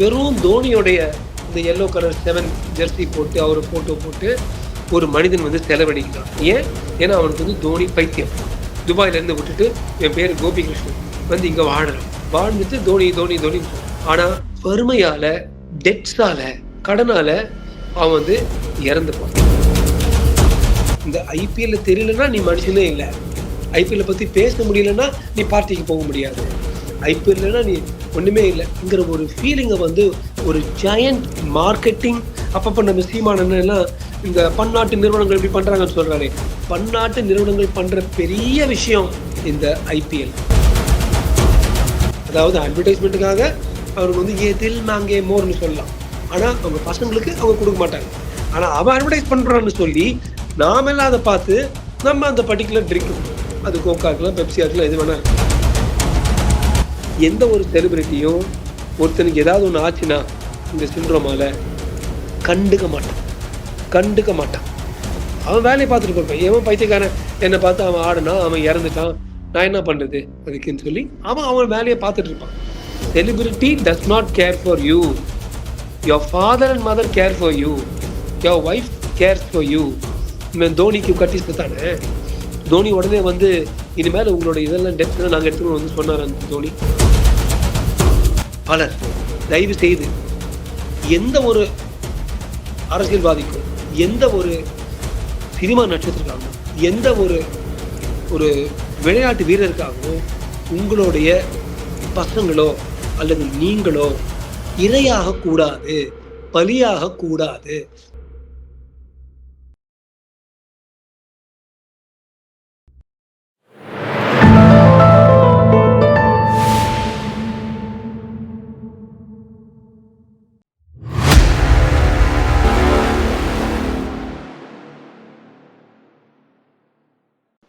வெறும் தோனியோடைய இந்த yellow colour seven Jersey போட்டு அவர் ஃபோட்டோ போட்டு ஒரு மனிதன் வந்து செலவழிக்கிறான். ஏன்? ஏன்னா அவனுக்கு வந்து தோனி பைத்தியம். துபாயிலேருந்து விட்டுட்டு என் பேர் கோபிகிருஷ்ணன். வந்து இங்கே வாழறான் வாழ்ந்துட்டு தோனி தோனி தோனி. ஆனால் வறுமையால் டெட்ஸால கடனால அவன் வந்து இறந்து போனான் இந்த ஐபிஎல்ல தெரியலன்னா நீ மனுஷனே இல்லை. ஐபிஎல்ல பற்றி பேச முடியலன்னா நீ பார்ட்டிக்கு போக முடியாது. ஐபிஎல்னா நீ ஒன்றுமே இல்லைங்கிற ஒரு ஃபீலிங்கை வந்து ஒரு ஜாயண்ட் மார்க்கெட்டிங் அப்பப்போ நம்ம சீமானன் இந்த பன்னாட்டு நிறுவனங்கள் இப்படி பண்ணுறாங்கன்னு சொல்கிறாரு பன்னாட்டு நிறுவனங்கள் பண்ணுற பெரிய விஷயம் இந்த ஐபிஎல் அதாவது அட்வர்டைஸ்மெண்ட்டுக்காக அவருக்கு வந்து ஏ தில் மாங்கே மோர்னு சொல்லலாம். ஆனால் அவங்க பசங்களுக்கு அவங்க கொடுக்க மாட்டாங்க. ஆனால் அவன் அட்வர்டைஸ் பண்ணுறான்னு சொல்லி நாமெல்லாம் அதை பார்த்து நம்ம அந்த பர்டிகுலர் ட்ரிங்க் அது கோக்கா இருக்கலாம் பெப்சியா இருக்கலாம் எது வேணா எந்த ஒரு செலிபிரிட்டியும் ஒருத்தனுக்கு ஏதாவது ஒன்று ஆச்சுன்னா இந்த சிண்ட்ரோமால கண்டுக்க மாட்டான். கண்டுக்க மாட்டான். அவன் வேலையை பார்த்துட்டு போயிருப்பான் எவன் பைத்தியக்காரன். என்னை பார்த்து அவன் ஆடுனா அவன் இறந்துட்டான். நான் என்ன பண்ணுறது அதுக்குன்னு சொல்லி அவன் அவன் வேலையை பார்த்துட்டு இருப்பான். Celebrity does not care for you your father and mother care for you your wife cares for you இவன் தோனிக்கு கட்டி தானே தோனி உடனே வந்து இனிமேல் உங்களோட இதெல்லாம் டெப்த் நாங்கள் எடுத்துக்கணும் வந்து சொன்னார் அந்த தோனி பலர் தயவு செய்து எந்த ஒரு அரசியல்வாதிக்கும் எந்த ஒரு சினிமா நட்சத்திரக்காகவும் எந்த ஒரு ஒரு விளையாட்டு வீரருக்காகவும் உங்களுடைய பசங்களோ அல்லது நீங்களோ இரையாக கூடாது பலியாக கூடாது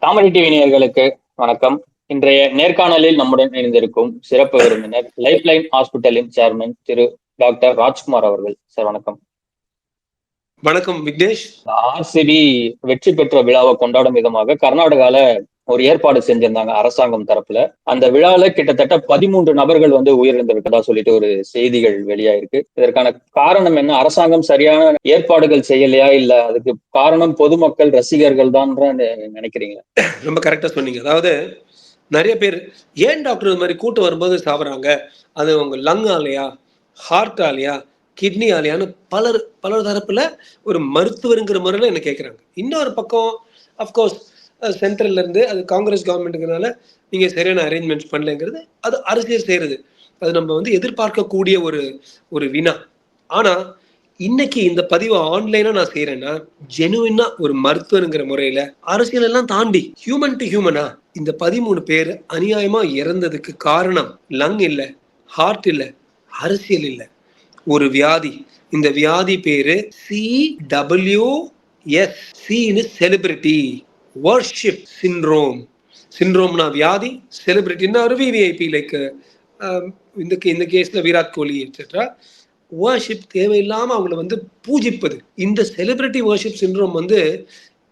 காமெடி டிவி நேயர்களுக்கு வணக்கம். இன்றைய நேர்காணலில் நம்முடன் இணைந்திருக்கும் சிறப்பு விருந்தினர் லைஃப் லைன் ஹாஸ்பிட்டலின் சேர்மன் திரு டாக்டர் ராஜ்குமார் அவர்கள். சார் வணக்கம். வணக்கம் விக்னேஷ். ஆர்சிபி வெற்றி பெற்ற விழாவை கொண்டாடும் விதமாக கர்நாடகால ஒரு ஏற்பாடு செஞ்சிருந்தாங்க அரசாங்கம் தரப்புல. அந்த விழால கிட்டத்தட்ட பதிமூன்று நபர்கள் வந்து உயிரிழந்திருக்கதா சொல்லிட்டு ஒரு செய்திகள் வெளியாயிருக்கு. இதற்கான காரணம் என்ன? அரசாங்கம் சரியான ஏற்பாடுகள் செய்யலையா? இல்ல அதுக்கு காரணம் பொதுமக்கள் ரசிகர்கள் தான் நினைக்கிறீங்க ரொம்ப கரெக்டா சொன்னீங்க. அதாவது நிறைய பேர் ஏன் டாக்டர் இது மாதிரி கூட்டம் வரும்போது சாப்பிட்றாங்க அது உங்க லங் ஆலையா? ஹார்ட் ஆலையா? கிட்னி ஆலையான்னு பலர் பலர் தரப்புல ஒரு மருத்துவருங்கிற முறையில என்ன கேட்குறாங்க இன்னொரு பக்கம் அஃப்கோர்ஸ் சென்ட்ரல்ல இருந்து அது காங்கிரஸ் கவர்மெண்ட்டுங்கிறனால நீங்க சரியான அரேஞ்ச்மெண்ட்ஸ் பண்ணலைங்கிறது அது அரசியல் செய்யறது. அது நம்ம வந்து எதிர்பார்க்கக்கூடிய ஒரு ஒரு வினா. ஆனா இன்னைக்கு இந்த பதிவை ஆன்லைனா நான் செய்யறேன்னா ஜெனுவினா ஒரு மருத்துவருங்கிற முறையில அரசியல் எல்லாம் தாண்டி ஹியூமன் டு ஹியூமனா இந்த பதிமூணு பேர் அநியாயமா இறந்ததுக்கு காரணம் லங் இல்ல ஹார்ட் இல்ல அரசியல் இல்ல. ஒரு வியாதி. இந்த வியாதி பேரு சி டபிள்யூ எஸ் சின்னு செலிபிரிட்டி வர்ஷிப் சிண்ட்ரோம் சிண்ட்ரோம்னா வியாதி செலிபிரிட்டின்னா ஒரு விவிஐபி லைக் um, இந்த இந்த கேஸ்ல விராட் கோலி எட்ஸெட்ரா வர்ஷிப் தேவையில்லாமல் அவங்கள வந்து பூஜிப்பது. இந்த செலிபிரிட்டி வர்ஷிப் சிண்ட்ரோம் வந்து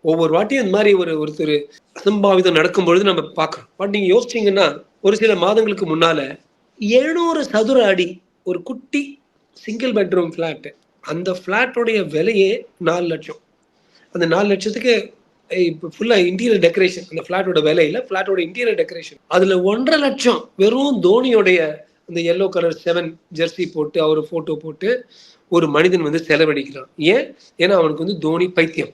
ஒவ்வொரு வாட்டியும் இந்த மாதிரி ஒரு ஒருத்தர் அசம்பாவிதம் நடக்கும் பொழுது நம்ம பார்க்குறோம். பட் நீங்கள் யோசிச்சீங்கன்னா ஒரு சில மாதங்களுக்கு முன்னால எழுநூறு சதுர அடி ஒரு குட்டி சிங்கிள் பெட்ரூம் ஃப்ளாட்டு அந்த ஃப்ளாட்டோடைய விலையே நாலு லட்சம். அந்த நாலு லட்சத்துக்கு இப்போ ஃபுல்லாக இன்டீரியர் டெக்கரேஷன் அந்த ஃப்ளாட்டோட விலையில ஃப்ளாட்டோட இன்டீரியர் டெக்கரேஷன் அதில் ஒன்றரை லட்சம் வெறும் தோனியோடைய அந்த எல்லோ கலர் செவன் ஜெர்சி போட்டு அவர் ஃபோட்டோ போட்டு ஒரு மனிதன் வந்து செலவழிக்கிறான். ஏன்? ஏன்னா அவனுக்கு வந்து தோனி பைத்தியம்.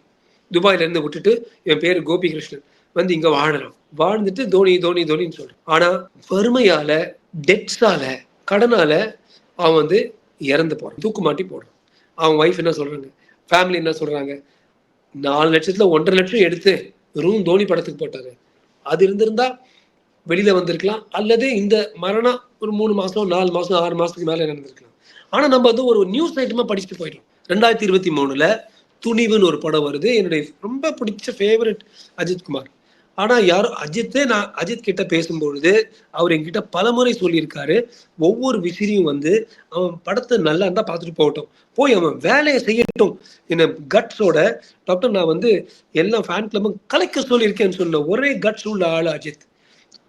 துபாயில இருந்து விட்டுட்டு என் பேர் கோபிகிருஷ்ணன். வந்து இங்க வாழறான். வாழ்ந்துட்டு தோனி தோனி தோனின்னு சொல்றான். ஆனா வறுமையால டெட்ஸால கடனால அவன் வந்து இறந்து போறான். தூக்கு மாட்டி போடுறான். அவன் ஒய்ஃப் என்ன சொல்றாங்க? ஃபேமிலி என்ன சொல்றாங்க? நாலு லட்சத்துல ஒன்றரை லட்சம் எடுத்து வெறும் தோனி படத்துக்கு போட்டாரு. அது இருந்திருந்தா வெளியில வந்திருக்கலாம். அல்லது இந்த மரணம் ஒரு மூணு மாசம் நாலு மாசம் ஆறு மாசத்துக்கு மேல நடந்திருக்கலாம். ஆனா நம்ம வந்து ஒரு நியூஸ் ஐட்டமா படிச்சுட்டு போயிடும் ரெண்டாயிரத்தி இருபத்தி மூணுல துணிவுன்னு ஒரு படம் வருது. என்னுடைய ரொம்ப பிடிச்ச ஃபேவரட் அஜித் குமார். ஆனா யாரும் அஜித்தே நான் அஜித் கிட்ட பேசும்பொழுது அவர் என்கிட்ட பலமுறை சொல்லியிருக்காரு. ஒவ்வொரு விசிறியும் வந்து அவன் படத்தை நல்லா இருந்தா பார்த்துட்டு போகட்டும். போய் அவன் வேலையை செய்யட்டும். என்ன கட்ஸோட டாக்டர் நான் வந்து எல்லா ஃபேன் கிளப்பும் கலைக்க சொல்லியிருக்கேன்னு சொன்ன ஒரே கட்ஸ் உள்ள ஆள் அஜித்.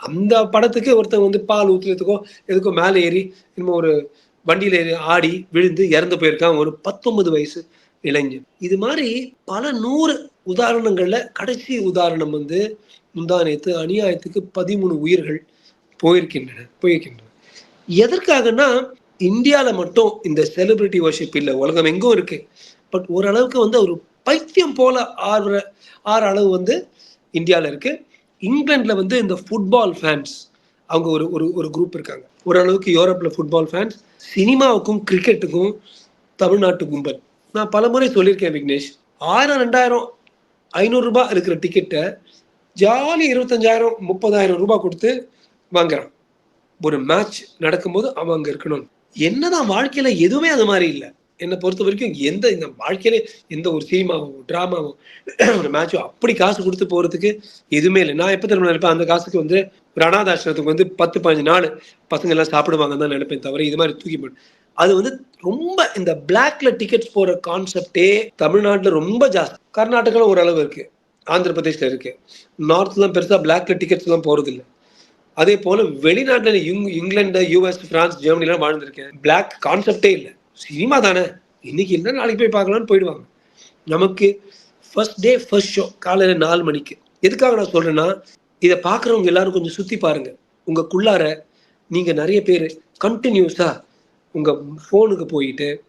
அந்த படத்துக்கு ஒருத்தன் வந்து பால் ஊத்துறதுக்கோ எதுக்கோ மேலே ஏறி இன்னும் ஒரு வண்டியில ஏறி ஆடி விழுந்து இறந்து போயிருக்கான் ஒரு பத்தொன்பது வயசு இளைஞன். இது மாதிரி பல நூறு உதாரணங்கள்ல கடைசி உதாரணம் வந்து முந்தானேத்து அநியாயத்துக்கு பதிமூணு உயிர்கள் போயிருக்கின்றன போயிருக்கின்றன. எதற்காகனா இந்தியாவில் மட்டும் இந்த செலிபிரிட்டி வர்ஷிப் இல்லை உலகம் எங்கும் இருக்கு. பட் ஓரளவுக்கு வந்து ஒரு பைத்தியம் போல ஆடுற ஆறு அளவு வந்து இந்தியாவில் இருக்கு. இங்கிலாண்டில் வந்து இந்த ஃபுட்பால் ஃபேன்ஸ் அவங்க ஒரு ஒரு ஒரு குரூப் இருக்காங்க. ஓரளவுக்கு யூரோப்பில் ஃபுட்பால் ஃபேன்ஸ் சினிமாவுக்கும் கிரிக்கெட்டுக்கும் தமிழ்நாட்டு கும்பல். நான் பல முறை சொல்லியிருக்கேன் விக்னேஷ் ஆயிரம் ரெண்டாயிரம் ஐநூறுரூபா இருக்கிற டிக்கெட்டை ஜாலி இருபத்தஞ்சாயிரம் முப்பதாயிரம் ரூபாய் கொடுத்து வாங்குறான். ஒரு மேட்ச் நடக்கும்போது அவன் அங்கே இருக்கணும். என்னதான் வாழ்க்கையில எதுவுமே அது மாதிரி இல்லை. என்னை பொறுத்த வரைக்கும் எந்த இந்த வாழ்க்கையில எந்த ஒரு சினிமாவும் டிராமாவோ ஒரு மேட்சும் அப்படி காசு கொடுத்து போறதுக்கு எதுவுமே இல்லை. நான் எப்போ திரும்ப நினைப்பேன்? அந்த காசுக்கு வந்து ஒரு அனாதாசிரமத்துக்கு வந்து பத்து பதினஞ்சு நாள் பசங்க எல்லாம் சாப்பிடுவாங்கன்னு தான் நினைப்பேன் தவிர இது மாதிரி தூக்கி போட்டு. அது வந்து ரொம்ப இந்த பிளாக்ல டிக்கெட்ஸ் போற கான்செப்டே தமிழ்நாட்டில் ரொம்ப ஜாஸ்தி. கர்நாடகாவில் ஓரளவு இருக்கு. ஆந்திர பிரதேஷில் இருக்கு நார்த்லாம் பெருசாக பிளாக்ல டிக்கெட்ஸ்லாம் எல்லாம் இல்லை அதே போல் வெளிநாட்டில் இங்- இங்கிலாந்து யூஎஸ் பிரான்ஸ் ஜெர்மனிலாம் வாழ்ந்துருக்கேன். பிளாக் கான்செப்டே இல்லை. சினிமா தானே. இன்னைக்கு என்ன நாளைக்கு போய் பார்க்கலாம்னு போயிடுவாங்க. நமக்கு ஃபர்ஸ்ட் டே ஃபர்ஸ்ட் ஷோ காலையில் நாலு மணிக்கு. எதுக்காக நான் சொல்கிறேன்னா இதை பார்க்குறவங்க எல்லாரும் கொஞ்சம் சுற்றி பாருங்கள் உங்களுக்குள்ளார நீங்கள் நிறைய பேர் கண்டினியூஸாக உங்கள் ஃபோனுக்கு போயிட்டு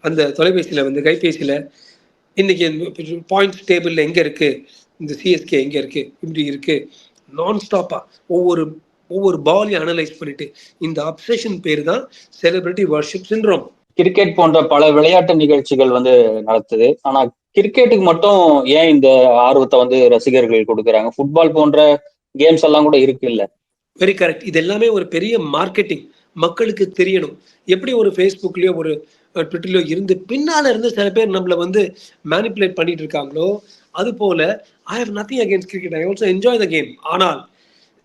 அந்த தொலைபேசியில் வந்து கைபேசியில் இன்னைக்கு பாயிண்ட்ஸ் டேபிளில் எங்கே இருக்குது இந்த சிஎஸ்கே எங்க இருக்கு? இப்படி இருக்கு. நான் ஸ்டாப்பா ஒவ்வொரு ஒவ்வொரு பாலையும் அனலைஸ் பண்ணிட்டு இந்த அப்சஷன் பேர் தான் செலிபிரிட்டி வர்ஷிப் சிண்ட்ரோம் கிரிக்கெட் போன்ற பல விளையாட்டு நிகழ்ச்சிகள் வந்து நடத்துது. ஆனா கிரிக்கெட்டுக்கு மட்டும் ஏன் இந்த ஆர்வத்தை வந்து ரசிகர்கள் கொடுக்குறாங்க? ஃபுட்பால் போன்ற கேம்ஸ் எல்லாம் கூட இருக்கு இல்ல. வெரி கரெக்ட் இது எல்லாமே ஒரு பெரிய மார்க்கெட்டிங் மக்களுக்கு தெரியணும். எப்படி ஒரு ஃபேஸ்புக்லயோ ஒரு ட்விட்டர்லயோ இருந்து பின்னால இருந்து சில பேர் நம்மள வந்து மேனிப்புலேட் பண்ணிட்டு இருக்காங்களோ அது போல I have nothing against cricket I also enjoy the game ஆனால்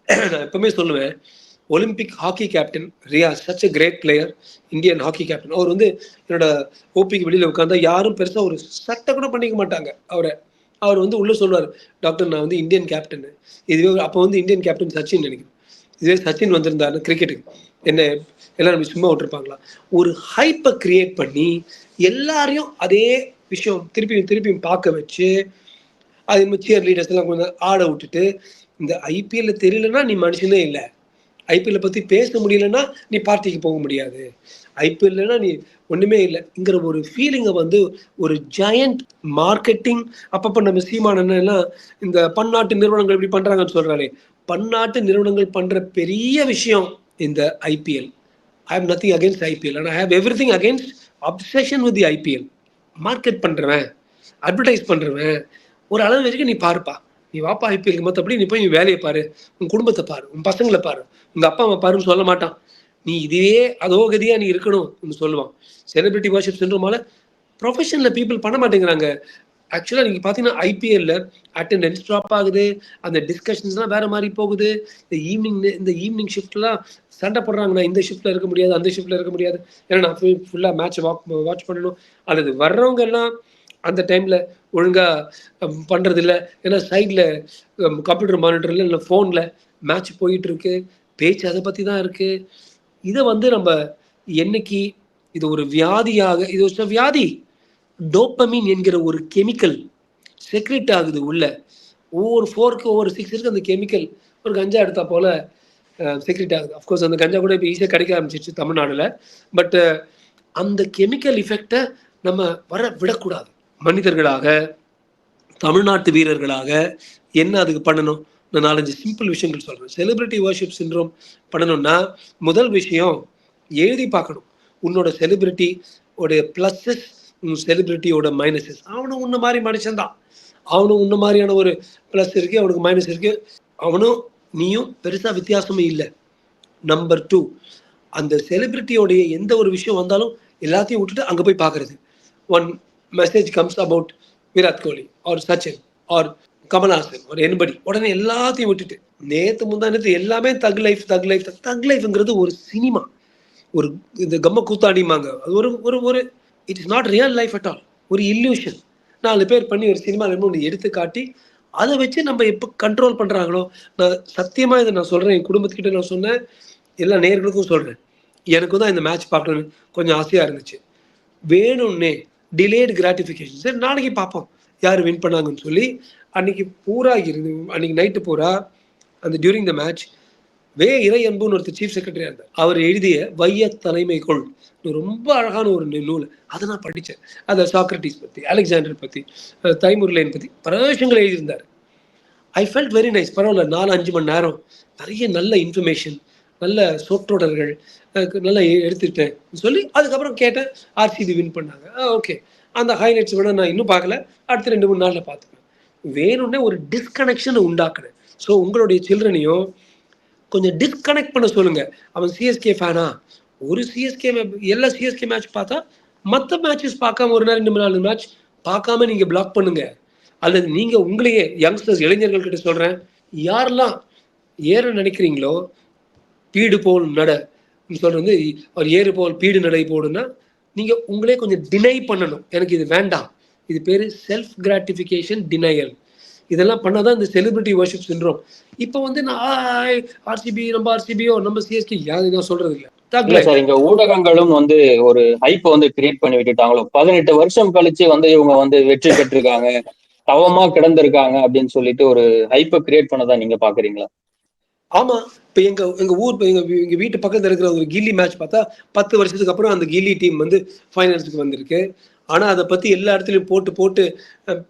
நான் எப்பவுமே சொல்லுவேன் Olympic hockey captain Riya such a great player Indian hockey captain அவர் வந்து என்னோட ஓபிக்கு வெளியில் உட்காந்தா யாரும் பெருசாக ஒரு சட்டை கூட பண்ணிக்க மாட்டாங்க. அவரை அவர் வந்து உள்ளே சொல்வார் டாக்டர் நான் வந்து இந்தியன் கேப்டன் இதுவே அப்போ வந்து இந்தியன் கேப்டன் சச்சின் நினைக்கிறேன். இதுவே சச்சின் வந்திருந்தாரு கிரிக்கெட்டுக்கு என்ன எல்லாரும் சும்மா விட்டுருப்பாங்களா? ஒரு ஹைப்பை கிரியேட் பண்ணி எல்லாரையும் அதே விஷயம் திருப்பியும் திருப்பியும் பார்க்க வச்சு அது மாதிரி சியர் லீடர்ஸ் எல்லாம் கொஞ்சம் ஆட விட்டுட்டு இந்த ஐபிஎல்ல தெரியலன்னா நீ மனுஷனே இல்லை. ஐபிஎல்ல பத்தி பேச முடியலன்னா நீ பார்ட்டிக்கு போக முடியாது. ஐபிஎல்னா நீ ஒண்ணுமே இல்லைங்கிற ஒரு ஃபீலிங்கை வந்து ஒரு ஜெயண்ட் மார்க்கெட்டிங் அப்பப்போ நம்ம சீமானன் இந்த பன்னாட்டு நிறுவனங்கள் இப்படி பண்றாங்கன்னு சொல்றாலே பன்னாட்டு நிறுவனங்கள் பண்ற பெரிய விஷயம் இந்த IPL I have nothing against IPL and I have everything against obsession with the IPL market பண்றவன் அட்வர்டைஸ் பண்றவன் ஒரு அளவு வரைக்கும் நீ பாருப்பா. நீ வாப்பா ஐபிஎல்க்கு மற்றபடி நீ போய் நீ வேலையை பாரு. உன் குடும்பத்தை பாரு. உன் பசங்களை பாரு. உங்க அப்பா அம்மா பாருன்னு சொல்ல மாட்டான். நீ இதுவே அதோகதியா நீ இருக்கணும் சொல்லுவான். செலிபிரிட்டி வாஷிப் சென்றுமால ப்ரொஃபஷனில் பீப்புள் பண்ண மாட்டேங்கிறாங்க. ஆக்சுவலாக நீங்கள் பார்த்தீங்கன்னா ஐபிஎல்ல அட்டெண்டன்ஸ் ட்ராப் ஆகுது. அந்த டிஸ்கஷன்ஸ்லாம் வேற மாதிரி போகுது. இந்த ஈவினிங் இந்த ஈவினிங் ஷிஃப்ட்லாம் சண்டை போடுறாங்க நான் இந்த ஷிஃப்ட்ல இருக்க முடியாது அந்த ஷிஃப்ட்ல இருக்க முடியாது. ஏன்னா நான் ஃபுல்லாக மேட்ச் வாக் வாட்ச் பண்ணணும். அல்லது வர்றவங்க எல்லாம் அந்த டைமில் ஒழுங்காக பண்ணுறதில்ல ஏன்னா சைடில் கம்ப்யூட்டர் மானிட்டரில் இல்லை ஃபோனில் மேட்ச் போயிட்டுருக்கு. பேச்சு அதை பற்றி தான் இருக்குது இதை வந்து நம்ம என்னைக்கு இது ஒரு வியாதியாக இது ஒரு வியாதி டோப்பமின் என்கிற ஒரு கெமிக்கல் செக்ரெட் ஆகுது உள்ள. ஒவ்வொரு ஃபோருக்கு ஒவ்வொரு சிக்ஸ் இருக்கு அந்த கெமிக்கல் ஒரு கஞ்சா எடுத்தா போல செக்ரெட் ஆகுது. அஃப்கோர்ஸ் அந்த கஞ்சா கூட இப்போ ஈஸியாக கிடைக்க ஆரம்பிச்சிச்சு தமிழ்நாடுல. பட் அந்த கெமிக்கல் இஃபெக்டை நம்ம வர விடக்கூடாது. மனிதர்களாக தமிழ்நாட்டு வீரர்களாக என்ன அதுக்கு பண்ணணும்? நான் நாலஞ்சு சிம்பிள் விஷயங்கள் சொல்றேன். செலிபிரிட்டி வர்ஷிப் சின்ரோம் பண்ணணும்னா முதல் விஷயம் எழுதி பார்க்கணும். உன்னோட செலிபிரிட்டி உடைய ப்ளஸ்ஸஸ் உன் செலிபிரிட்டியோட மைனஸஸ் அவனும் உன்ன மாதிரி மனுஷன்தான் அவனும் உன்ன மாதிரியான ஒரு ப்ளஸ் இருக்கு அவனுக்கு மைனஸ் இருக்கு. அவனும் நீயும் பெருசா வித்தியாசமே இல்லை. நம்பர் டூ அந்த செலிபிரிட்டியோடைய எந்த ஒரு விஷயம் வந்தாலும் எல்லாத்தையும் விட்டுட்டு அங்க போய் பார்க்கிறது. One message comes about Virat Kohli or Sachin or Kamal Haasan ஒரு என்படி உடனே எல்லாத்தையும் விட்டுட்டு நேத்து முந்தா நேத்து எல்லாமே தக் லைஃப் தக் லைஃப் தக் லைஃப்ங்கிறது ஒரு சினிமா ஒரு இந்த கம்ம கூத்தாடிமாங்க அது ஒரு ஒரு ஒரு it is not real life at all ஒரு இல்யூஷன் நாலு பேர் பண்ணி ஒரு சினிமா இருந்து ஒன்று எடுத்து காட்டி அதை வச்சு நம்ம எப்போ கண்ட்ரோல் பண்ணுறாங்களோ நான் சத்தியமாக இதை நான் சொல்கிறேன் என் குடும்பத்துக்கிட்ட நான் சொன்னேன் எல்லா நேர்களுக்கும் சொல்கிறேன் எனக்கு தான் இந்த மேட்ச் பார்க்கணும்னு கொஞ்சம் ஆசையாக இருந்துச்சு. வேணும்னே டிலேடு கிராட்டிஃபிகேஷன் சரி நாளைக்கு பார்ப்போம். யார் வின் பண்ணாங்கன்னு சொல்லி அன்னைக்கு பூரா இருந்து அன்னைக்கு நைட்டு பூரா அந்த டியூரிங் த மேட்ச் வே இறை அன்புன்னு ஒருத்தர் சீஃப் செக்ரட்டரியா இருந்தார். அவர் எழுதிய வைய தலைமைக்குள் ரொம்ப அழகான ஒரு நூல். அதை நான் படித்தேன். அதை சாக்ரட்டிஸ் பற்றி அலெக்சாண்டர் பற்றி தைமுர்லேன் பற்றி பல விஷயங்கள் எழுதியிருந்தார். ஐ ஃபெல்ட் வெரி நைஸ் பரவாயில்ல நாலு அஞ்சு மணி நேரம். நிறைய நல்ல இன்ஃபர்மேஷன் நல்ல சொற்றொடர்கள் நல்லா எ- எடுத்துக்கிட்டேன் சொல்லி அதுக்கப்புறம் கேட்டேன் ஆர்சிபி வின் பண்ணாங்க. ஓகே அந்த ஹைலைட்ஸ் விட நான் இன்னும் பார்க்கல. அடுத்த ரெண்டு மூணு நாளில் பார்த்துக்கேன் வேணும்னே ஒரு டிஸ்கனெக்ஷனை உண்டாக்குனேன். ஸோ உங்களுடைய சில்ட்ரனையும் கொஞ்சம் டிஸ்கனெக்ட் பண்ண சொல்லுங்க. அவன் சிஎஸ்கே ஃபேனா ஒரு சிஎஸ்கே எல்லா சிஎஸ்கே மேட்ச் பார்த்தா மற்ற மேட்சஸ் பார்க்காம ஒரு நாள் ரெண்டு மூணு நாலு மேட்ச் பார்க்காம நீங்க பிளாக் பண்ணுங்க. அல்லது நீங்க உங்களையே யங்ஸ்டர்ஸ் இளைஞர்கள் கிட்ட சொல்றேன். யாரெல்லாம் ஏற நினைக்கிறீங்களோ பீடு போல் நட. சொல்றது வந்து ஒரு ஏறு போல் பீடு நடை போடுன்னா நீங்க உங்களே கொஞ்சம் டினை பண்ணணும். எனக்கு இது வேண்டாம். இது பேரு செல்ஃப் கிராட்டிஃபிகேஷன் டினையல் இதெல்லாம் பண்ணாதான் இந்த செலிபிரிட்டி வர்ஷிப் சின்ரோம் இப்போ வந்து நான் ஆர்சிபி நம்ம ஆர்சிபியோ நம்ம சிஎஸ்கே யாரு நான் சொல்றது இல்ல இல்ல சார் இங்க ஊடகங்களும் வந்து ஒரு ஹைப்பை வந்து கிரியேட் பண்ணி விட்டுட்டாங்களோ? பதினெட்டு வருஷம் கழிச்சு வந்து இவங்க வந்து வெற்றி பெற்றிருக்காங்க. தவமா கிடந்திருக்காங்க அப்படின்னு சொல்லிட்டு ஒரு ஹைப்பை கிரியேட் பண்ணதா நீங்க பாக்குறீங்களா? ஆமா இப்ப எங்க எங்க ஊர் எங்க எங்க வீட்டு பக்கத்துல இருக்கிற ஒரு கில்லி மேட்ச் பார்த்தா பத்து வருஷத்துக்கு அப்புறம் அந்த கில்லி டீம் வந்து ஃபைனல்ஸுக்கு வந்திருக்கு. ஆனா அதை பத்தி எல்லா இடத்துலயும் போட்டு போட்டு ப-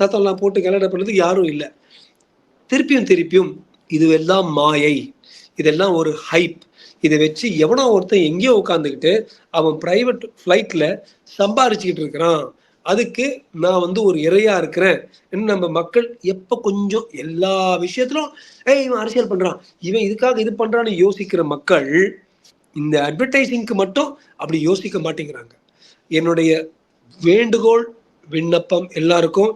சத்தம்லாம் போட்டு கலட பண்ணதுக்கு யாரும் இல்லை. திருப்பியும் திருப்பியும் இதுவெல்லாம் மாயை. இதெல்லாம் ஒரு ஹைப் இதை வச்சு எவனோ ஒருத்தன் எங்கேயோ உட்காந்துக்கிட்டு அவன் பிரைவேட் ஃப்ளைட்ல சம்பாரிச்சுக்கிட்டு இருக்கிறான். அதுக்கு நான் வந்து ஒரு இறையா இருக்கிறேன். நம்ம மக்கள் எப்ப கொஞ்சம் எல்லா விஷயத்திலும் ஏய் இவன் அரசியல் பண்றான். இவன் இதுக்காக இது பண்றான்னு யோசிக்கிற மக்கள் இந்த அட்வர்டைசிங்க்கு மட்டும் அப்படி யோசிக்க மாட்டேங்கிறாங்க. என்னுடைய வேண்டுகோள் விண்ணப்பம் எல்லாருக்கும்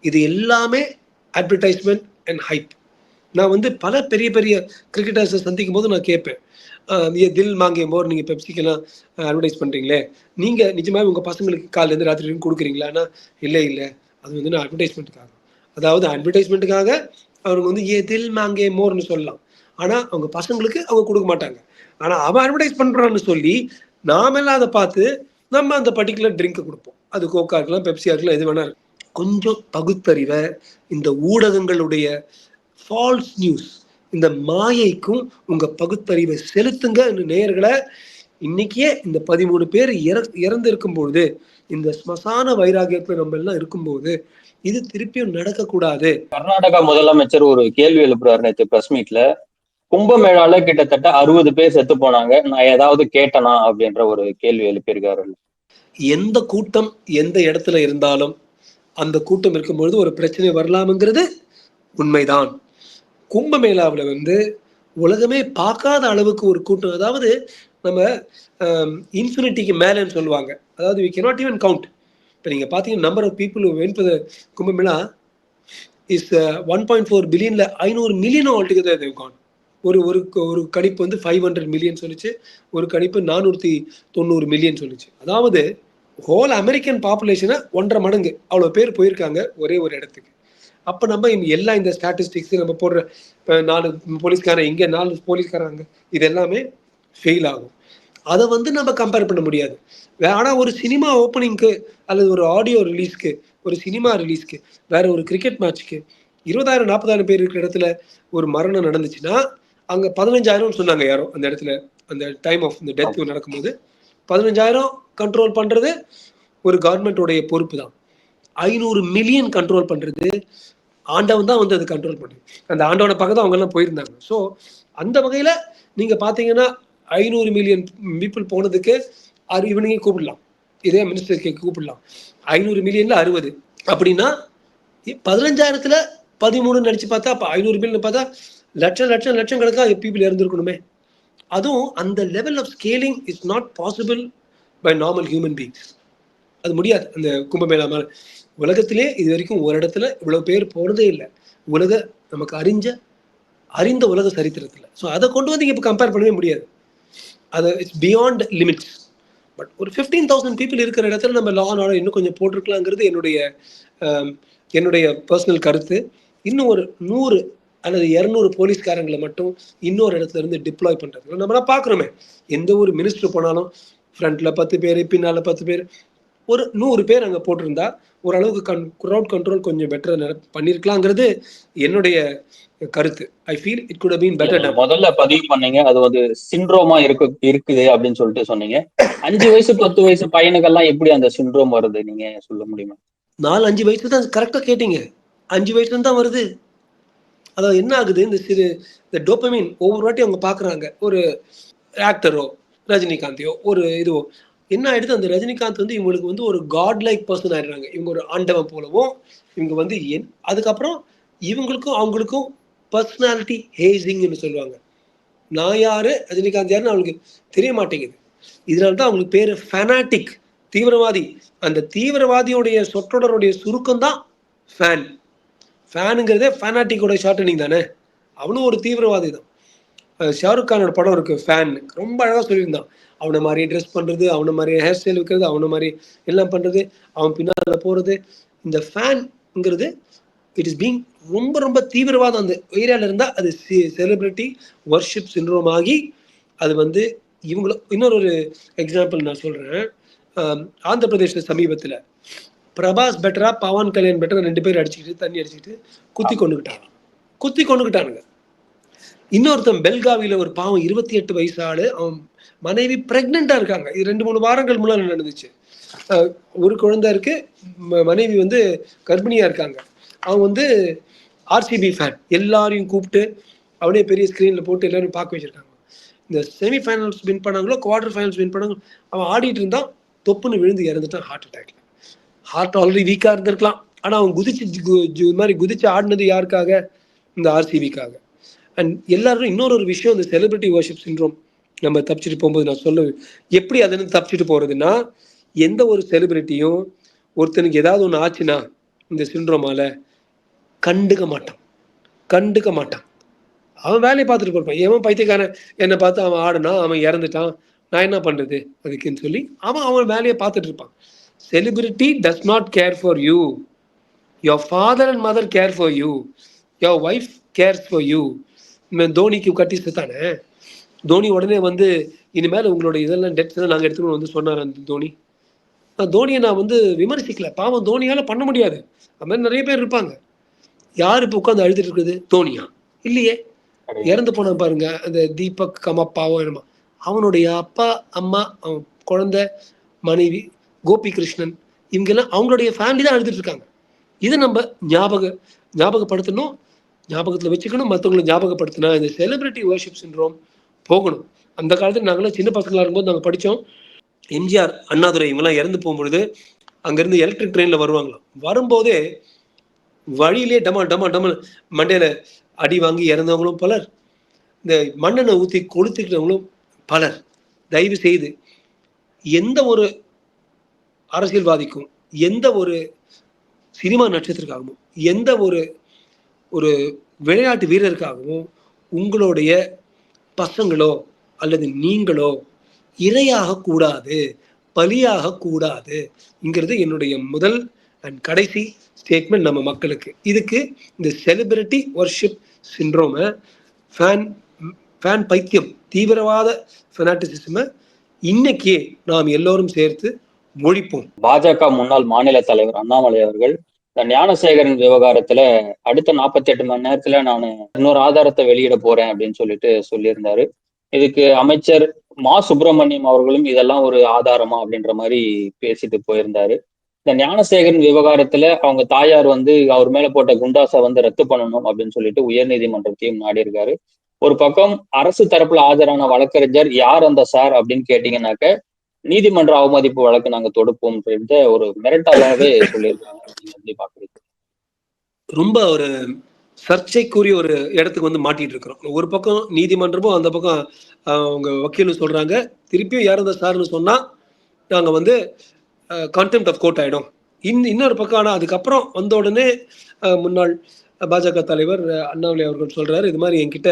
இது எல்லாமே அட்வர்டைஸ்மெண்ட் அண்ட் ஹைப் நான் வந்து பல பெரிய பெரிய கிரிக்கெட்டர்ஸை சந்திக்கும் போது நான் கேட்பேன். ஏ தில் மாங்கே மோர் நீங்கள் பெப்சிக்கெல்லாம் அட்வர்டைஸ் பண்ணுறீங்களே நீங்கள் நிஜமாகவே உங்கள் பசங்களுக்கு காலையிலேருந்து ராத்திரி வரைக்கும் கொடுக்குறீங்களான்னா இல்லை இல்லை. அது வந்து நான் அட்வர்டைஸ்மெண்ட்டுக்காக அதாவது அட்வர்டைஸ்மெண்ட்டுக்காக அவங்க வந்து ஏ தில் மாங்கே மோர்னு சொல்லலாம். ஆனால் அவங்க பசங்களுக்கு அவங்க கொடுக்க மாட்டாங்க. ஆனால் அவன் அட்வர்டைஸ் பண்ணுறான்னு சொல்லி நாமெல்லாம் அதை பார்த்து நம்ம அந்த பர்டிகுலர் ட்ரிங்க்கை கொடுப்போம். அது கோக்கா இருக்கலாம் பெப்சியா இருக்கலாம் எது வேணா கொஞ்சம் பகுத்தறிவை இந்த ஊடகங்களுடைய ஃபால்ஸ் நியூஸ் இந்த மாயைக்கும் உங்க பகுத்தறிவை செலுத்துங்க நேயர்களை இன்னைக்கே இந்த பதிமூணு பேர் இற இறந்து இருக்கும் பொழுது இந்த ஸ்மசான வைராகியத்துல நம்ம எல்லாம் இருக்கும்போது இது திருப்பியும் நடக்கக்கூடாது. கர்நாடகா முதலமைச்சர் ஒரு கேள்வி எழுப்புறாரு நேற்று பிரஸ் மீட்ல கும்பமேளால கிட்டத்தட்ட அறுபது பேர் செத்து போனாங்க. நான் ஏதாவது கேட்டனா அப்படின்ற ஒரு கேள்வி எழுப்பியிருக்காரு. எந்த கூட்டம் எந்த இடத்துல இருந்தாலும் அந்த கூட்டம் இருக்கும்பொழுது ஒரு பிரச்சனை வரலாம்ங்கிறது உண்மைதான். கும்பமேளாவில் வந்து உலகமே பார்க்காத அளவுக்கு ஒரு கூட்டம். அதாவது நம்ம இன்ஃபினிட்டிக்கு மேலேன்னு சொல்லுவாங்க. அதாவது வி கெனாட் ஈவன் கவுண்ட் இப்போ நீங்கள் பார்த்தீங்கன்னா number of people வெண்பது Kumbh Mela is one point four பில்லியனில் ஐநூறு மில்லியனும் ஆல்டுகெதர் தேவ் கான் ஒரு ஒரு ஒரு கணிப்பு வந்து ஃபைவ் ஹண்ட்ரட் மில்லியன் சொல்லிச்சு. ஒரு கணிப்பு நானூற்றி தொண்ணூறு மில்லியன் சொல்லிச்சு. அதாவது ஹோல் அமெரிக்கன் பாப்புலேஷனை ஒன்றரை மடங்கு. அவ்வளோ பேர் போயிருக்காங்க ஒரே ஒரு இடத்துக்கு. அப்போ நம்ம எல்லா இந்த ஸ்டாட்டிஸ்டிக்ஸ் நம்ம போடுற நாலு போலீஸ்காரன் இங்கே நாலு போலீஸ்காரங்க இது எல்லாமே ஃபெயில் ஆகும். அதை வந்து நம்ம கம்பேர் பண்ண முடியாது. ஆனால் ஒரு சினிமா ஓப்பனிங்க்கு அல்லது ஒரு ஆடியோ ரிலீஸ்க்கு ஒரு சினிமா ரிலீஸ்க்கு வேற ஒரு கிரிக்கெட் மேட்ச்க்கு இருபதாயிரம் நாற்பதாயிரம் பேர் இருக்கிற இடத்துல ஒரு மரணம் நடந்துச்சுன்னா அங்கே பதினஞ்சாயிரம் சொன்னாங்க யாரோ அந்த இடத்துல அந்த டைம் ஆஃப் இந்த டெத் நடக்கும்போது. பதினஞ்சாயிரம் கண்ட்ரோல் பண்ணுறது ஒரு கவர்மெண்ட்டோடைய பொறுப்பு தான். ஐநூறு மில்லியன் கண்ட்ரோல் பண்ணுறது ஆண்டவன் தான் வந்து அது கண்ட்ரோல் பண்ணி. அந்த ஆண்டவனை பக்கம் தான் அவங்க எல்லாம் போயிருந்தாங்க. ஸோ அந்த வகையில் நீங்கள் பார்த்தீங்கன்னா ஐநூறு மில்லியன் பீப்புள் போனதுக்கு அறு இவனையும் கூப்பிடலாம். இதே மினிஸ்டருக்கு கூப்பிடலாம். ஐநூறு மில்லியன்ல அறுபது. அப்படின்னா பதினஞ்சாயிரத்துல பதிமூணு நினைச்சு பார்த்தா அப்போ ஐநூறு மில்லியன் பார்த்தா லட்சம் லட்சம் லட்சம் கணக்காக பீப்புள் இறந்துருக்கணுமே அதுவும் அந்த level of scaling is not possible by normal human beings அது முடியாது. அந்த கும்பமேளா மாதிரி. உலகத்திலே இது வரைக்கும் ஒரு இடத்துல இவ்வளவு பேர் போனதே இல்லை. உலக நமக்கு அறிஞ்ச அறிந்த உலக சரித்திரத்தில். ஸோ அதை கொண்டு வந்து இப்போ கம்பேர் பண்ணவே முடியாது. அது இட்ஸ் பியாண்ட் லிமிட்ஸ் பட் ஒரு ஃபிஃப்டீன் தௌசண்ட் பீப்புள் இருக்கிற இடத்துல நம்ம லா அண்ட் ஆர்டர் இன்னும் கொஞ்சம் போட்டிருக்கலாங்கிறது என்னுடைய um, என்னுடைய பர்சனல் கருத்து. இன்னும் ஒரு நூறு அல்லது இரநூறு போலீஸ்காரங்களை மட்டும் இன்னொரு இடத்துல இருந்து டிப்ளாய் பண்ணுறது நம்மளாம் பார்க்குறோமே. எந்த ஒரு மினிஸ்டர் போனாலும் ஃப்ரண்ட்ல பத்து பேர் பின்னால் பத்து பேர் ஒரு நூறு பேர் அங்கே போட்டிருந்தா ஓரளவுக்கு கன் க்ரௌட் கண்ட்ரோல் கொஞ்சம் பெட்டர் பண்ணியிருக்கலாங்கிறது என்னுடைய கருத்து. I feel it good been better முதல்ல பதிவு பண்ணீங்க. அது வந்து சிண்ட்ரோமா இருக்கு இருக்குது அப்படின்னு சொல்லிட்டு சொன்னீங்க. அஞ்சு வயசு பத்து வயசு பையனுக்கெல்லாம் எப்படி அந்த சிண்ட்ரோம் வருது? நீங்க சொல்ல முடியுமா? நாலு அஞ்சு வயசு தான் கரெக்டாக கேட்டீங்க. அஞ்சு வயசுல தான் வருது. அதாவது என்ன ஆகுது? இந்த சிறு இந்த டோப்பமின் ஒவ்வொரு வாட்டி அவங்க பார்க்குறாங்க ஒரு ஆக்டரோ ரஜினிகாந்தையோ ஒரு இதுவோ. என்ன ஆயிடுது? அந்த ரஜினிகாந்த் வந்து இவங்களுக்கு வந்து ஒரு காட் லைக் பர்சன் ஆயிடுறாங்க. இவங்க ஒரு ஆண்டவன் போலவும் இவங்க வந்து என் அதுக்கப்புறம் இவங்களுக்கும் அவங்களுக்கும் பர்சனாலிட்டி ஹேசிங்னு சொல்லுவாங்க. நான் யாரு? ரஜினிகாந்த் யாருன்னு அவங்களுக்கு தெரிய மாட்டேங்குது. இதனால தான் அவங்களுக்கு பேர் ஃபேனாட்டிக் தீவிரவாதி. அந்த தீவிரவாதியோடைய சொற்றொடருடைய சுருக்கம் தான் ஃபேன் ஃபேனுங்கிறதே ஃபேனாட்டிக்கோட ஷார்டனிங் தானே? அவனும் ஒரு தீவிரவாதி தான். ஷாருக் கானோட படம் இருக்கு ஃபேன் ரொம்ப அழகாக சொல்லியிருந்தான். அவனை மாதிரி ட்ரெஸ் பண்ணுறது அவனை மாதிரி ஹேர் ஸ்டைல் வைக்கிறது அவனை மாதிரி எல்லாம் பண்ணுறது அவன் பின்னால் போகிறது இந்த ஃபேன்ங்கிறது இட் இஸ் பீங் ரொம்ப ரொம்ப தீவிரவாதம் அந்த ஏரியாவில் இருந்தால் அது செலிபிரிட்டி ஒர்ஷிப் சின்ரோம் ஆகி அது வந்து இவங்கள இன்னொரு ஒரு எக்ஸாம்பிள் நான் சொல்கிறேன் ஆந்திர பிரதேச சமீபத்தில் பிரபாஸ் பெட்டரா பவன் கல்யாண் பெட்டரா ரெண்டு பேரும் அடிச்சுக்கிட்டு தண்ணி அடிச்சுக்கிட்டு குத்தி கொண்டுக்கிட்டாங்க குத்தி கொண்டுக்கிட்டானுங்க இன்னொருத்தன் பெல்காவியில் ஒரு பாவம் இருபத்தி எட்டு வயசு ஆளு அவன் மனைவி பிரெக்னெண்டா இருக்காங்க. இது ரெண்டு மூணு வாரங்கள் முன்னாடி நடந்துச்சு. ஒரு குழந்தை இருக்கு. ம- மனைவி வந்து கர்ப்பிணியா இருக்காங்க. அவன் வந்து ஆர்சிபி ஃபேன் எல்லாரையும் கூப்பிட்டு அவனே பெரிய ஸ்க்ரீனில் போட்டு எல்லாரும் பார்க்க வச்சிருக்காங்க. இந்த செமி ஃபைனல்ஸ் வின் பண்ணாங்களோ குவார்டர் ஃபைனல்ஸ் வின் பண்ணாங்களோ அவன் ஆடிட்டு இருந்தான் தொப்புன்னு விழுந்து இறந்துட்டான் ஹார்ட் அட்டாக்ல ஹார்ட் ஆல்ரெடி வீக்காக இருந்திருக்கலாம். ஆனால் அவன் குதிச்சு கு- ஜு- இது மாதிரி குதிச்சு ஆடினது யாருக்காக? இந்த ஆர்சிபிக்காக அண்ட் எல்லாரும் இன்னொரு ஒரு விஷயம் இந்த செலிபிரிட்டி வர்ஷிப் சின்ரோம் நம்ம தப்பிச்சுட்டு போகும்போது நான் சொல்ல எப்படி அதை தப்பிச்சுட்டு போறதுன்னா எந்த ஒரு செலிபிரிட்டியும் ஒருத்தனுக்கு ஏதாவது ஒன்று ஆச்சுன்னா இந்த சிண்ட்ரோமால கண்டுக்க மாட்டான். கண்டுக்க மாட்டான். அவன் வேலையை பார்த்துட்டு போயிருப்பான். எவன் பைத்தியக்காரன். என்னை பார்த்து அவன் ஆடுனா அவன் இறந்துட்டான். நான் என்ன பண்றது? அதுக்குன்னு சொல்லி அவன் அவன் வேலையை பார்த்துட்டு இருப்பான். Celebrity does not care for you your father and mother care for you your wife cares for you தோனிக்கு கட்டி செத்தானே? தோனி உடனே வந்து இனிமேல் உங்களோட இதெல்லாம் எல்லாம் நாங்கள் எடுத்துக்கணும் வந்து சொன்னார் அந்த தோனி. தோனியை நான் வந்து விமர்சிக்கல. பாவம் தோனியால பண்ண முடியாது. அது மாதிரி நிறைய பேர் இருப்பாங்க. யார் இப்போ உட்காந்து அழுதுட்டு இருக்குது? தோனியா? இல்லையே. இறந்து போன பாருங்க அந்த தீபக் கமப்பாவோ என்னமா. அவனுடைய அப்பா அம்மா அவன் குழந்தை மனைவி கோபி கிருஷ்ணன் இவங்கெல்லாம் அவங்களுடைய ஃபேமிலி தான் அழுதுட்டு இருக்காங்க. இதை நம்ம ஞாபக ஞாபகப்படுத்தணும். ஞாபகத்தில் வச்சுக்கணும். மற்றவங்களை ஞாபகப்படுத்தினா இந்த செலிபிரிட்டி வர்ஷிப் சிண்ட்ரோம் போகணும். அந்த காலத்தில் நாங்களாம் சின்ன பசங்களாக இருக்கும்போது நாங்கள் படித்தோம் எம்ஜிஆர் அண்ணாதுரை இவங்கெல்லாம் இறந்து போகும்பொழுது அங்கேருந்து எலக்ட்ரிக் ட்ரெயினில் வருவாங்களாம். வரும்போதே வழியிலே டமா டமா டமல் மண்டையில் அடி வாங்கி இறந்தவங்களும் பலர். இந்த மண்ணெண்ணை ஊற்றி கொளுத்துக்கிட்டவங்களும் பலர். தயவு செய்து எந்த ஒரு அரசியல்வாதிக்கும் எந்த ஒரு சினிமா நட்சத்திரக்காகவும் எந்த ஒரு ஒரு விளையாட்டு வீரருக்காகவும் உங்களுடைய பசங்களோ அல்லது நீங்களோ இரையாக கூடாது பலியாக கூடாதுங்கிறது என்னுடைய முதல் அண்ட் கடைசி ஸ்டேட்மெண்ட் நம்ம மக்களுக்கு. இதுக்கு இந்த செலிபிரிட்டி ஒர்ஷிப் சிண்ட்ரோமை ஃபேன் ஃபேன் பைத்தியம் தீவிரவாத ஃபெனாட்டிசிசமை இன்னைக்கே நாம் எல்லோரும் சேர்த்து ஒழிப்போம். பாஜக முன்னாள் மாநில தலைவர் அண்ணாமலை அவர்கள் இந்த ஞானசேகரன் விவகாரத்துல அடுத்த நாற்பத்தி எட்டு மணி நேரத்துல நான் இன்னொரு ஆதாரத்தை வெளியிட போறேன் அப்படின்னு சொல்லிட்டு சொல்லியிருந்தாரு. இதுக்கு அமைச்சர் மா. சுப்பிரமணியம் அவர்களும் இதெல்லாம் ஒரு ஆதாரமா அப்படின்ற மாதிரி பேசிட்டு போயிருந்தாரு. இந்த ஞானசேகரன் விவகாரத்துல அவங்க தாயார் வந்து அவர் மேல போட்ட குண்டாசை வந்து ரத்து பண்ணணும் அப்படின்னு சொல்லிட்டு உயர்நீதிமன்றத்தையும் நாடி இருக்காரு ஒரு பக்கம் அரசு தரப்புல ஆஜரான வழக்கறிஞர் யார் அந்த சார் அப்படின்னு கேட்டீங்கன்னாக்க நீதிமன்ற அவமதிப்பு வழக்கு நாங்க தொடுப்போம் அப்படின்ட்டு ஒரு மிரட்டலாவே சொல்லியிருக்காங்க. ரொம்ப ஒரு சர்ச்சைக்குரிய ஒரு இடத்துக்கு வந்து மாட்டிட்டு இருக்கிறோம். ஒரு பக்கம் நீதிமன்றமும் அந்த பக்கம் அவங்க வக்கீலும் சொல்றாங்க. திருப்பியும் யார் அந்த சார்னு சொன்னா நாங்க வந்து கான்டெம்ட் ஆஃப் கோர்ட் ஆயிடும். இன் இன்னொரு பக்கம் ஆனால் அதுக்கப்புறம் வந்த உடனே ஆஹ், முன்னாள் பாஜக தலைவர் அண்ணாமலை அவர்கள் சொல்றாரு இது மாதிரி என்கிட்ட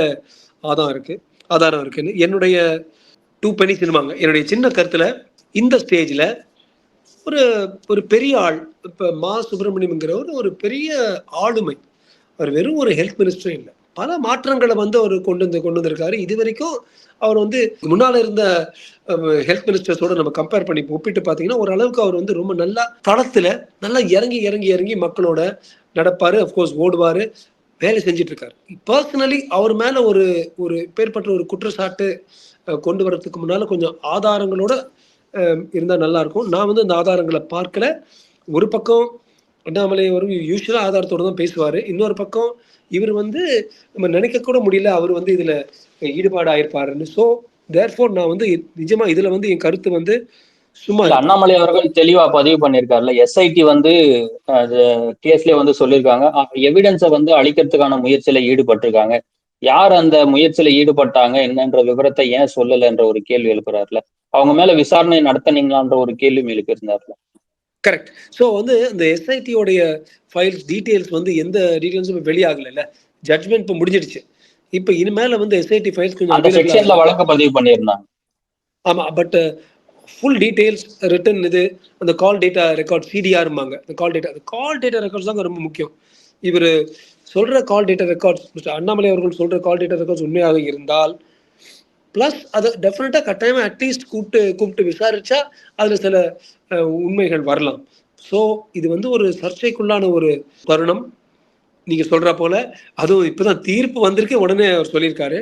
ஆதாரம் இருக்கு. ஆதாரம் இருக்குன்னு. என்னுடைய டூ பெனி சினிமாங்க. என்னுடைய சின்ன கருத்துல இந்த ஸ்டேஜ்ல ஒரு ஒரு பெரிய ஆள் இப்ப மா சுப்பிரமணியம்ங்கிறவர் ஒரு பெரிய ஆளுமை. அவர் வெறும் ஒரு ஹெல்த் மினிஸ்டரும் இல்லை. பல மாற்றங்களை வந்து அவர் கொண்டு வந்து கொண்டு வந்திருக்காரு. இது வரைக்கும் அவர் வந்து முன்னால இருந்த ஹெல்த் மினிஸ்டர்ஸோட நம்ம கம்பேர் பண்ணி ஒப்பிட்டு பார்த்தீங்கன்னா ஓரளவுக்கு அவர் வந்து ரொம்ப நல்லா தளத்துல நல்லா இறங்கி இறங்கி இறங்கி மக்களோட நடப்பாரு. அஃப்கோர்ஸ் ஓடுவாரு. வேலை செஞ்சுட்டு இருக்காரு. பர்சனலி அவர் மேல ஒரு ஒரு பேர்பட்ட ஒரு குற்றச்சாட்டு கொண்டு வரதுக்கு முன்னால் கொஞ்சம் ஆதாரங்களோட இருந்தால் நல்லாயிருக்கும் நான் வந்து இந்த ஆதாரங்களை பார்க்கல. ஒரு பக்கம் அண்ணாமலை ஒரு யூஸ்வலாக ஆதாரத்தோட தான் பேசுவார். இன்னொரு பக்கம் இவர் வந்து நம்ம நினைக்க கூட முடியல அவர் வந்து இதில் ஈடுபாடு ஆயிருப்பாருன்னு ஸோ தேர்ஃபோர் நான் வந்து நிஜமா இதுல வந்து என் கருத்து வந்து சும்மா அண்ணாமலை அவர்கள் தெளிவா பதிவு பண்ணியிருக்காருல்ல. எஸ்ஐடி வந்து கேஸ்லயே வந்து சொல்லியிருக்காங்க. எவிடன்ஸை வந்து அழிக்கிறதுக்கான முயற்சியில ஈடுபட்டிருக்காங்க. யார் அந்த முயற்சியில ஈடுபட்டாங்க? என்னன்ற விவரத்தை ஏன் சொல்லலைன்ற ஒரு கேள்வி எழுப்புறாருல. அவங்க மேல விசாரணை நடத்தினீங்களான்ற ஒரு கேள்வி எழுப்பியிருந்தாருல. கரெக்ட் ஸோ வந்து இந்த எஸ்ஐடியோடைய ஃபைல்ஸ் டீட்டெயில்ஸ் வந்து எந்த டீட்டெயில்ஸும் வெளியாகல ஜட்மெண்ட் இப்போ முடிஞ்சிடுச்சு. இப்போ இனிமேல வந்து எஸ்ஐடி ஃபைல்ஸ் கொஞ்சம் அந்த செக்ஷன்ல. வழக்கு பதிவு பண்ணியிருந்தாங்க. ஆமா பட் ஃபுல் டீடைல்ஸ் ரிட்டன் இது அந்த கால் டேட்டா ரெக்கார்ட் சிடிஆர்ம்பாங்க அந்த call data call data records தாங்க ரொம்ப முக்கியம். இவர் சொல்ற call data records mister Annamalai அவர்கள் சொல்ற கால் டேட்டா ரெக்கார்ட்ஸ் உண்மையாக இருந்தால் ப்ளஸ் அதை டெஃபினட்டாக கட்டாயமாக அட்லீஸ்ட் கூப்பிட்டு கூப்பிட்டு விசாரிச்சா அதில் சில உண்மைகள் வரலாம். ஸோ இது வந்து ஒரு சர்ச்சைக்குள்ளான ஒரு தருணம். நீங்கள் சொல்ற போல அதுவும் இப்போதான் தீர்ப்பு வந்திருக்கு உடனே அவர் சொல்லியிருக்காரு.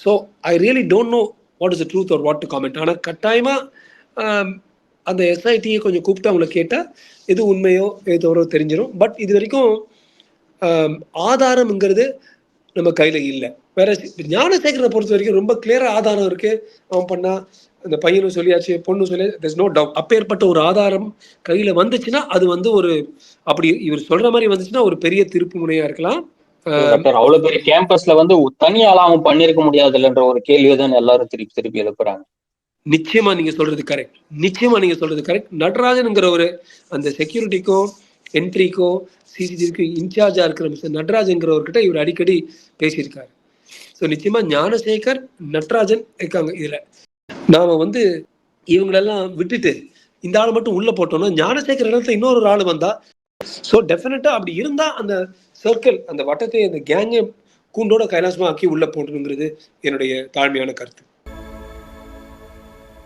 So I really don't know what is truth or what to comment ஆனால் கட்டாயமாக அந்த எஸ்ஐடியை கொஞ்சம் கூப்பிட்டு அவங்கள கேட்டால் எது உண்மையோ எது தவறோ தெரிஞ்சிடும் பட் இது வரைக்கும் ஆதாரம்ங்கிறது நம்ம கையில் இல்லை. வேற ஞானசேகரனை பொறுத்த வரைக்கும் ரொம்ப கிளியராக ஆதாரம் இருக்கு. அவன் பண்ணா அந்த பையனும் சொல்லியாச்சு பொண்ணு சொல்லி there's நோ டவுட் அப்பேற்பட்ட ஒரு ஆதாரம் கையில் வந்துச்சுன்னா அது வந்து ஒரு அப்படி இவர் சொல்ற மாதிரி வந்துச்சுன்னா ஒரு பெரிய திருப்பு முனையா இருக்கலாம். அவ்வளவு பெரிய கேம்பஸ்ல வந்து தனியால அவன் பண்ணிருக்க முடியாதுல்லன்ற ஒரு கேள்வியை தான் எல்லாரும் திருப்பி திருப்பி எழுப்புறாங்க. நிச்சயமா நீங்க சொல்றது கரெக்ட் நிச்சயமா நீங்க சொல்றது கரெக்ட் நடராஜனுங்கிற ஒரு அந்த செக்யூரிட்டிக்கோ என்ட்ரிக்கோ சிசிடிவிக்கு இன்சார்ஜா இருக்கிற மிஸ்டர் நடராஜன்கிறவர்கிட்ட இவர் அடிக்கடி பேசியிருக்காரு. ஸோ நிச்சயமா ஞானசேகர் நடராஜன் இருக்காங்க இதுல. நாம வந்து இவங்களெல்லாம் விட்டுட்டு இந்த ஆள் மட்டும் உள்ள போட்டோம்னா ஞானசேகர் இடத்துல இன்னொரு ஆள் வந்தா ஸோ டெஃபினட்டா அப்படி இருந்தா அந்த சர்க்கிள் அந்த வட்டத்தை அந்த கேங்கை கூண்டோட கைலாசமா ஆக்கி உள்ள போட்டணுங்கிறது என்னுடைய தாழ்மையான கருத்து.